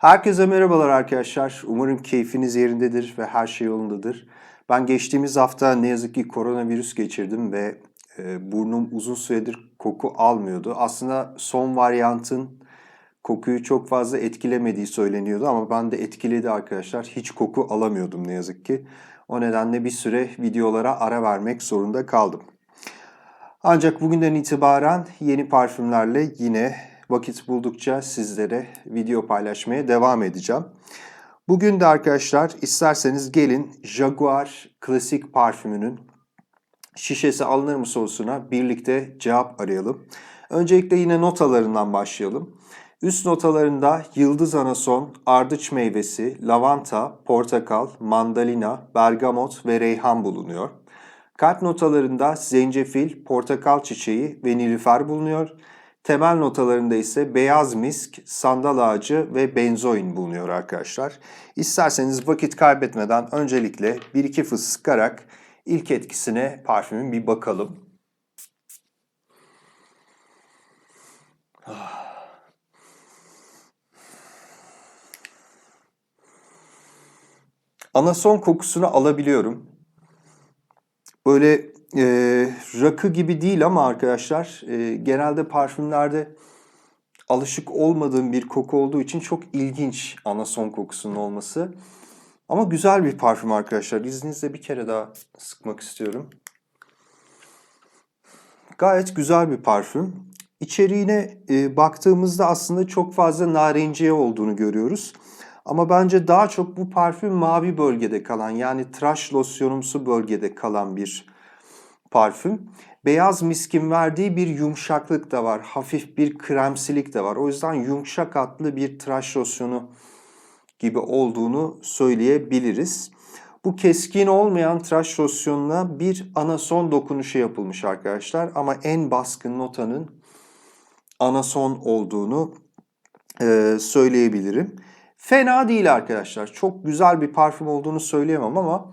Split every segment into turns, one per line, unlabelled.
Herkese merhabalar arkadaşlar. Umarım keyfiniz yerindedir ve her şey yolundadır. Ben geçtiğimiz hafta ne yazık ki koronavirüs geçirdim ve e, burnum uzun süredir koku almıyordu. Aslında son varyantın kokuyu çok fazla etkilemediği söyleniyordu ama ben de etkiledi arkadaşlar. Hiç koku alamıyordum ne yazık ki. O nedenle bir süre videolara ara vermek zorunda kaldım. Ancak bugünden itibaren yeni parfümlerle yine vakit buldukça sizlere video paylaşmaya devam edeceğim. Bugün de arkadaşlar isterseniz gelin Jaguar klasik parfümünün şişesi alınır mı sorusuna birlikte cevap arayalım. Öncelikle yine notalarından başlayalım. Üst notalarında yıldız anason, ardıç meyvesi, lavanta, portakal, mandalina, bergamot ve reyhan bulunuyor. Kalp notalarında zencefil, portakal çiçeği ve nilüfer bulunuyor. Temel notalarında ise beyaz misk, sandal ağacı ve benzoin bulunuyor arkadaşlar. İsterseniz vakit kaybetmeden öncelikle bir iki fıs sıkarak ilk etkisine parfümün bir bakalım. Anason kokusunu alabiliyorum. Böyle e, rakı gibi değil ama arkadaşlar e, genelde parfümlerde alışık olmadığım bir koku olduğu için çok ilginç anason kokusunun olması. Ama güzel bir parfüm arkadaşlar. İzninizle bir kere daha sıkmak istiyorum. Gayet güzel bir parfüm. İçeriğine e, baktığımızda aslında çok fazla narenciye olduğunu görüyoruz. Ama bence daha çok bu parfüm mavi bölgede kalan yani tıraş losyonumsu bölgede kalan bir parfüm. Beyaz miskin verdiği bir yumuşaklık da var. Hafif bir kremsilik de var. O yüzden yumuşak atlı bir tıraş losyonu gibi olduğunu söyleyebiliriz. Bu keskin olmayan tıraş losyonuna bir anason dokunuşu yapılmış arkadaşlar. Ama en baskın notanın anason olduğunu e, söyleyebilirim. Fena değil arkadaşlar. Çok güzel bir parfüm olduğunu söyleyemem ama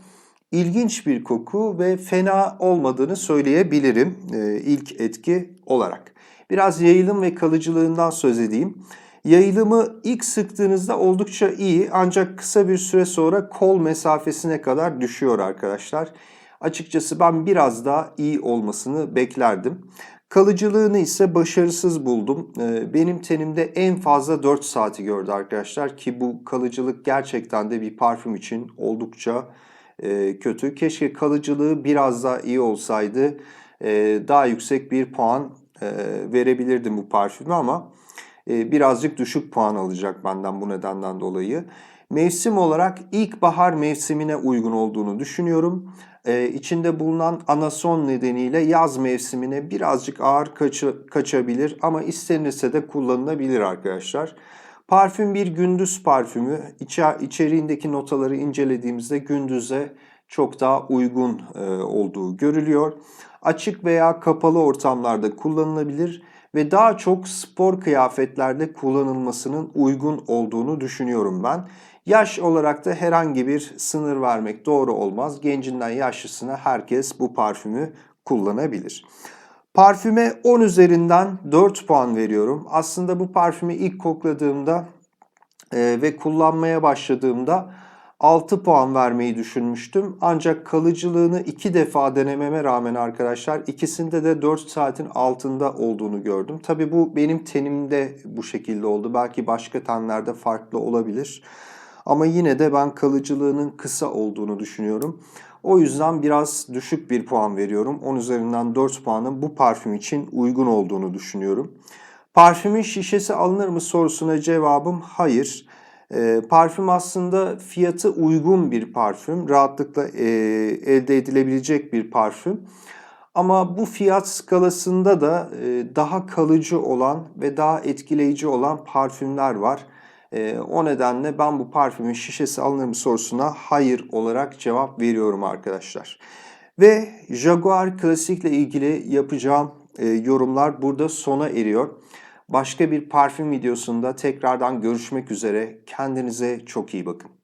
ilginç bir koku ve fena olmadığını söyleyebilirim e, ilk etki olarak. Biraz yayılım ve kalıcılığından söz edeyim. Yayılımı ilk sıktığınızda oldukça iyi ancak kısa bir süre sonra kol mesafesine kadar düşüyor arkadaşlar. Açıkçası ben biraz daha iyi olmasını beklerdim. Kalıcılığını ise başarısız buldum. Ee, benim tenimde en fazla 4 saati gördü arkadaşlar ki bu kalıcılık gerçekten de bir parfüm için oldukça e, kötü. Keşke kalıcılığı biraz daha iyi olsaydı e, daha yüksek bir puan e, verebilirdim bu parfüme ama birazcık düşük puan alacak benden bu nedenden dolayı. Mevsim olarak ilkbahar mevsimine uygun olduğunu düşünüyorum. Ee, içinde bulunan anason nedeniyle yaz mevsimine birazcık ağır kaçı, kaçabilir ama istenirse de kullanılabilir arkadaşlar. Parfüm bir gündüz parfümü. İçer, içeriğindeki notaları incelediğimizde gündüze çok daha uygun e, olduğu görülüyor. Açık veya kapalı ortamlarda kullanılabilir ve daha çok spor kıyafetlerde kullanılmasının uygun olduğunu düşünüyorum ben. Yaş olarak da herhangi bir sınır vermek doğru olmaz. Gencinden yaşlısına herkes bu parfümü kullanabilir. Parfüme 10 üzerinden 4 puan veriyorum. Aslında bu parfümü ilk kokladığımda e, ve kullanmaya başladığımda 6 puan vermeyi düşünmüştüm. Ancak kalıcılığını 2 defa denememe rağmen arkadaşlar ikisinde de 4 saatin altında olduğunu gördüm. Tabi bu benim tenimde bu şekilde oldu. Belki başka tenlerde farklı olabilir. Ama yine de ben kalıcılığının kısa olduğunu düşünüyorum. O yüzden biraz düşük bir puan veriyorum. 10 üzerinden 4 puanın bu parfüm için uygun olduğunu düşünüyorum. Parfümün şişesi alınır mı sorusuna cevabım hayır. E, parfüm aslında fiyatı uygun bir parfüm. Rahatlıkla e, elde edilebilecek bir parfüm. Ama bu fiyat skalasında da e, daha kalıcı olan ve daha etkileyici olan parfümler var. E, o nedenle ben bu parfümün şişesi alınır mı sorusuna hayır olarak cevap veriyorum arkadaşlar. Ve Jaguar Classic ile ilgili yapacağım e, yorumlar burada sona eriyor. Başka bir parfüm videosunda tekrardan görüşmek üzere. Kendinize çok iyi bakın.